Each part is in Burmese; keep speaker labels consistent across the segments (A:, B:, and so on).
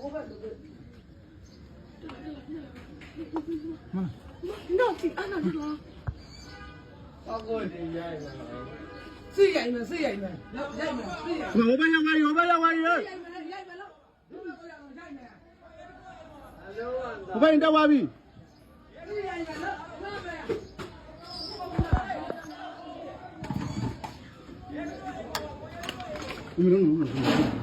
A: Mana? Nak si anak
B: dulu. Aku ni jai mana? Si
A: jai mana? Si jai mana? Jai mana? Kau bayar bayar, kau bayar bayar. Kau bayar dah wabi. Ini dong, ini dong.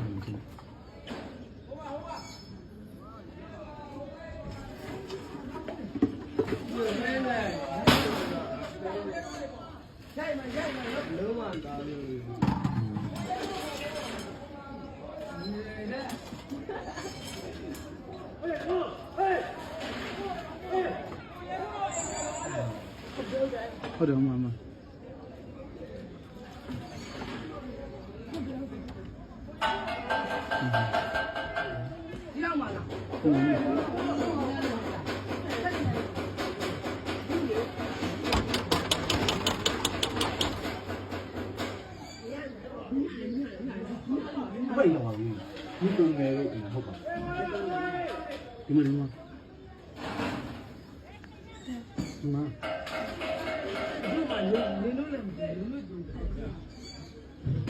A: Hadi
C: ama ama. Hadi ama ama. ပိတ်တော့ပါ
A: ဘူးဒီလိုငယ်
B: လို့ပြန်
C: ဟုတ်ပါဒီမ
A: လို့
C: မမ
A: ဒီလိုလ
C: ည်းလူလူတူ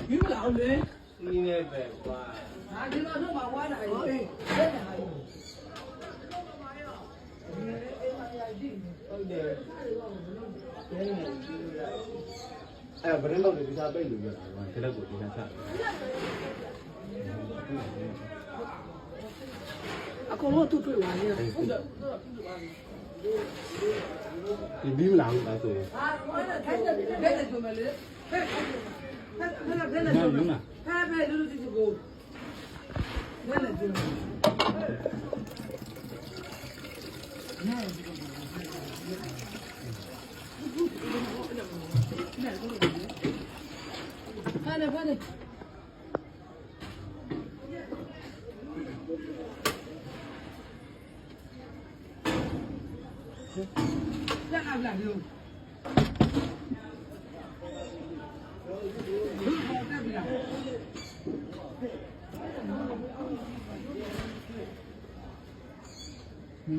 C: ဒီမ
A: လာအောင်လေနင်းနေပဲကွာဟာဒီလိုတော့မဝါနိုင်ဘူးအေးဆက်နေ
B: ဟာဟုတ်တယ်အဲ့ဗရင်တော့ဒီစားပိတ်လို့ရတာကွာဒီလက်ကိုဒီစားစား 啊，恐
A: 龙都出来了，有冰凉的。啊，我那天天天天做，那天天，快点快点。 ကိုနဲ့လည်းပြောဖာနေဖာနေပြန်လာလာလို့တက်ပြီလား
C: ဟင်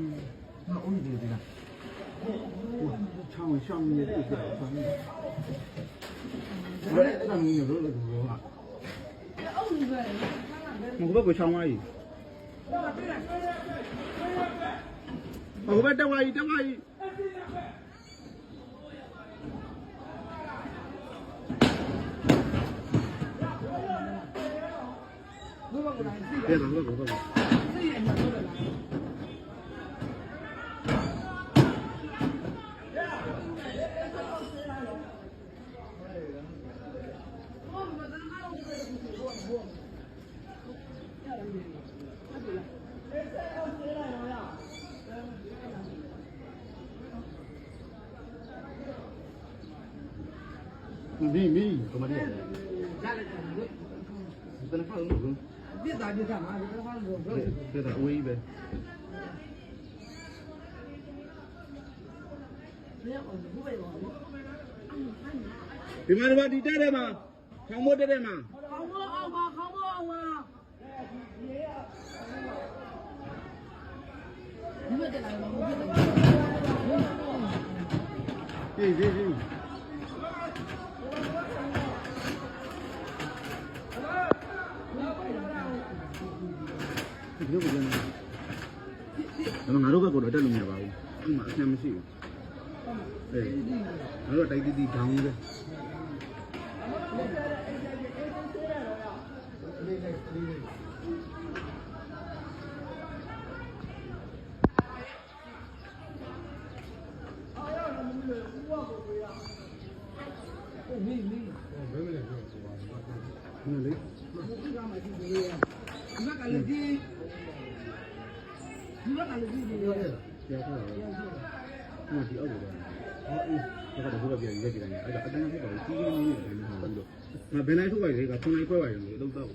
C: းငါအိုးနေတယ်လားချောင်းရှောင်းနေတယ်ပြန်ဆန်းတယ်ဘယ်အဲ့ ဟုတ်ဘက်ကချောင်းသွားပြီဟိုဘက်တက်သွားပြီတက်သွားပြီ
A: ဘုရားကလည်းသိ
C: တဲ့တော့ဘက်ကဘက်က
A: သိရမှာလို့လား
C: Mi, mi, como é Você não
A: fala viu Vida, vida,
C: mais, vida, mais, vida, ui,
A: velho. Di mana Pak Dida deh, Ma? Kamu deh deh, Ma? Kamu, Allah,
C: kamu, Allah. Ini, ini, ini.
A: ဘယ်အောင်ဘုရားရော
C: ဒီမှာဒီမှာဒီတက်တယ်မှာခေါင်းမိုးတက်တယ်မှာ
A: ခေါင်းမအောင်ပါခေါင်းမအောင်ပါဒီမဲ့တက်လာမှာဘုရား
C: ပြေးပြေးပြေးဒီလိုပြန်နေတော့ငါတို့ဘက်ကတော့တက်လို့မရပါဘူးအဲ့မှာအဆင်မရှိဘူးအေးငါတို့တိုက်တီးတီးခေါင်းပဲ
A: မင်းမင်း
C: ဟုတ်လေ
A: ဘုရားမှာဒီလိုရအမကလည်းဒီ ဒီကလည်းဒီလိုရ
C: ပြောထားတယ်ဟိုဒီအောက်ကိုဟောအေးဒါကတော့ဘုရားပြန်ရက်ကြည့်တယ်အဲ့ဒါအတန်းဖြစ်ပါဘူးကြီးကြီးနေနေတယ်မဟုတ်ဘူးလို့ငါဘယ်နိုင်ထုတ်ပါလဲက9နိုင်ခွဲပါရင်လို့တော့တော့